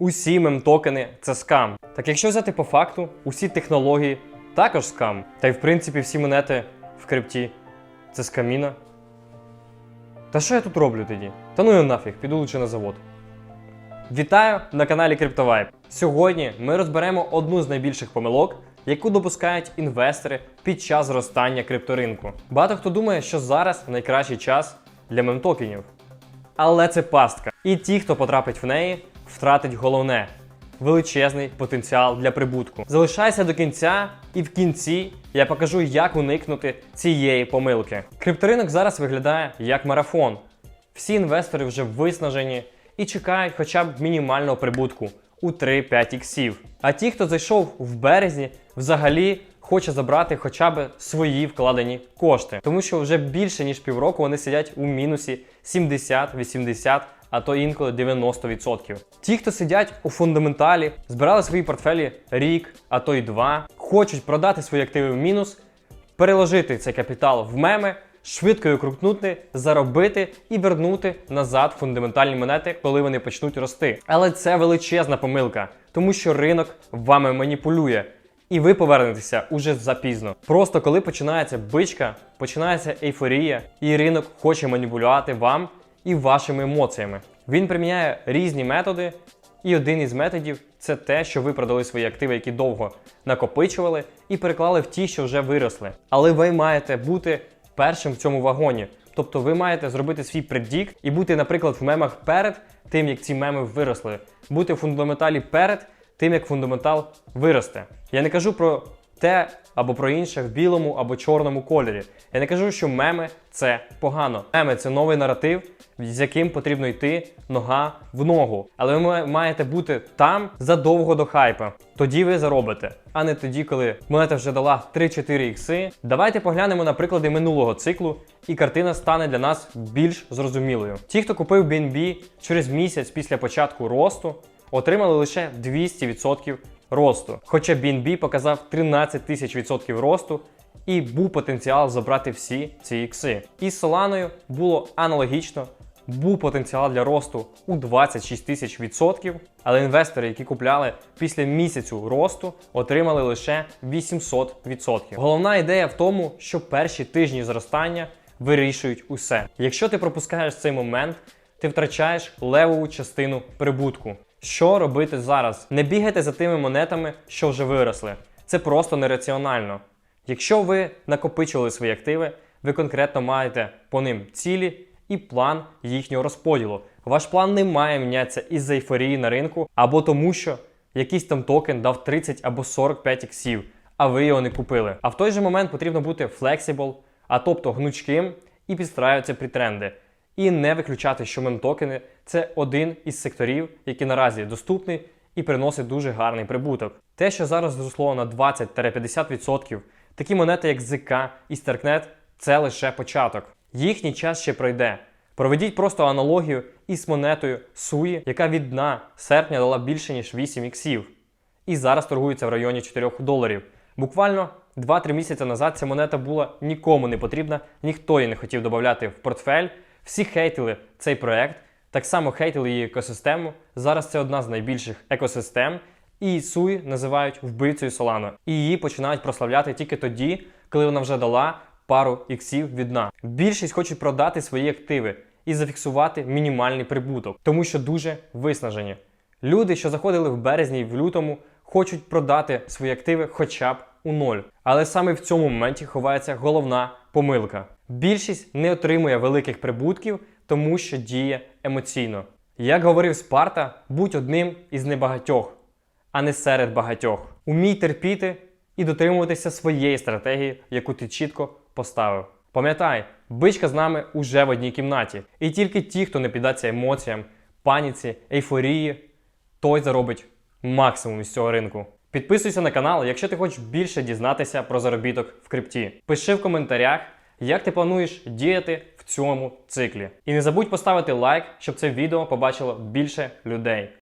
Усі мемтокени це скам. Так якщо взяти по факту, усі технології також скам. Та й в принципі всі монети в крипті це скаміна. Та що я тут роблю тоді? Та ну його нафіг, піду лучше на завод. Вітаю на каналі CryptoVibe. Сьогодні ми розберемо одну з найбільших помилок, яку допускають інвестори під час зростання крипторинку. Багато хто думає, що зараз найкращий час для мемтокенів. Але це пастка. І ті, хто потрапить в неї, втратить головне величезний потенціал для прибутку. Залишайся до кінця, і в кінці я покажу, як уникнути цієї помилки. Крипторинок зараз виглядає як марафон. Всі інвестори вже виснажені і чекають хоча б мінімального прибутку у 3-5 іксів. А ті, хто зайшов в березні, взагалі хоче забрати хоча б свої вкладені кошти, тому що вже більше ніж півроку вони сидять у мінусі 70-80%, а то інколи 90%. Ті, хто сидять у фундаменталі, збирали свої портфелі рік, а то й два, хочуть продати свої активи в мінус, переложити цей капітал в меми, швидко його крутнути, заробити і вернути назад фундаментальні монети, коли вони почнуть рости. Але це величезна помилка, тому що ринок вами маніпулює. І ви повернетеся уже запізно. Просто коли починається бичка, починається ейфорія, і ринок хоче маніпулювати вам і вашими емоціями. Він приміняє різні методи, і один із методів це те, що ви продали свої активи, які довго накопичували, і переклали в ті, що вже виросли. Але ви маєте бути першим в цьому вагоні. Тобто ви маєте зробити свій предік і бути, наприклад, в мемах перед тим, як ці меми виросли, бути в фундаменталі перед тим, як фундаментал виросте. Я не кажу про те або про інше в білому або чорному кольорі. Я не кажу, що меми це погано. Меми це новий наратив, з яким потрібно йти нога в ногу. Але ви маєте бути там задовго до хайпа. Тоді ви заробите, а не тоді, коли монета вже дала 3-4 ікси. Давайте поглянемо на приклади минулого циклу, і картина стане для нас більш зрозумілою. Ті, хто купив BNB через місяць після початку росту, отримали лише 200% росту. Хоча BNB показав 13 тисяч відсотків росту і був потенціал забрати всі ці ікси. І з Solana було аналогічно. Був потенціал для росту у 26 тисяч відсотків, але інвестори, які купляли після місяцю росту, отримали лише 800 відсотків. Головна ідея в тому, що перші тижні зростання вирішують усе. Якщо ти пропускаєш цей момент, ти втрачаєш левову частину прибутку. Що робити зараз? Не бігайте за тими монетами, що вже виросли. Це просто нераціонально. Якщо ви накопичували свої активи, ви конкретно маєте по ним цілі і план їхнього розподілу. Ваш план не має мінятися із-за ейфорії на ринку або тому, що якийсь там токен дав 30 або 45 іксів, а ви його не купили. А в той же момент потрібно бути flexible, а тобто гнучким і підстраюватися під тренди. І не виключати, що мемтокени це один із секторів, який наразі доступний і приносить дуже гарний прибуток. Те, що зараз зросло на 20-50%, такі монети, як ZK і Starknet, це лише початок. Їхній час ще пройде. Проведіть просто аналогію із монетою SUI, яка від дна серпня дала більше ніж 8 іксів. І зараз торгується в районі 4 доларів. Буквально 2-3 місяці назад ця монета була нікому не потрібна, ніхто її не хотів додати в портфель. Всі хейтили цей проект, так само хейтили її екосистему. Зараз це одна з найбільших екосистем. І Суї називають вбивцею Solana. І її починають прославляти тільки тоді, коли вона вже дала пару іксів від дна. Більшість хочуть продати свої активи і зафіксувати мінімальний прибуток, тому що дуже виснажені. Люди, що заходили в березні і в лютому, хочуть продати свої активи хоча б у ноль. Але саме в цьому моменті ховається головна помилка. Більшість не отримує великих прибутків, тому що діє емоційно. Як говорив Спарта, будь одним із небагатьох, а не серед багатьох. Умій терпіти і дотримуватися своєї стратегії, яку ти чітко поставив. Пам'ятай, бичка з нами уже в одній кімнаті. І тільки ті, хто не піддаться емоціям, паніці, ейфорії, той заробить максимум із цього ринку. Підписуйся на канал, якщо ти хочеш більше дізнатися про заробіток в крипті. Пиши в коментарях, як ти плануєш діяти в цьому циклі. І не забудь поставити лайк, щоб це відео побачило більше людей.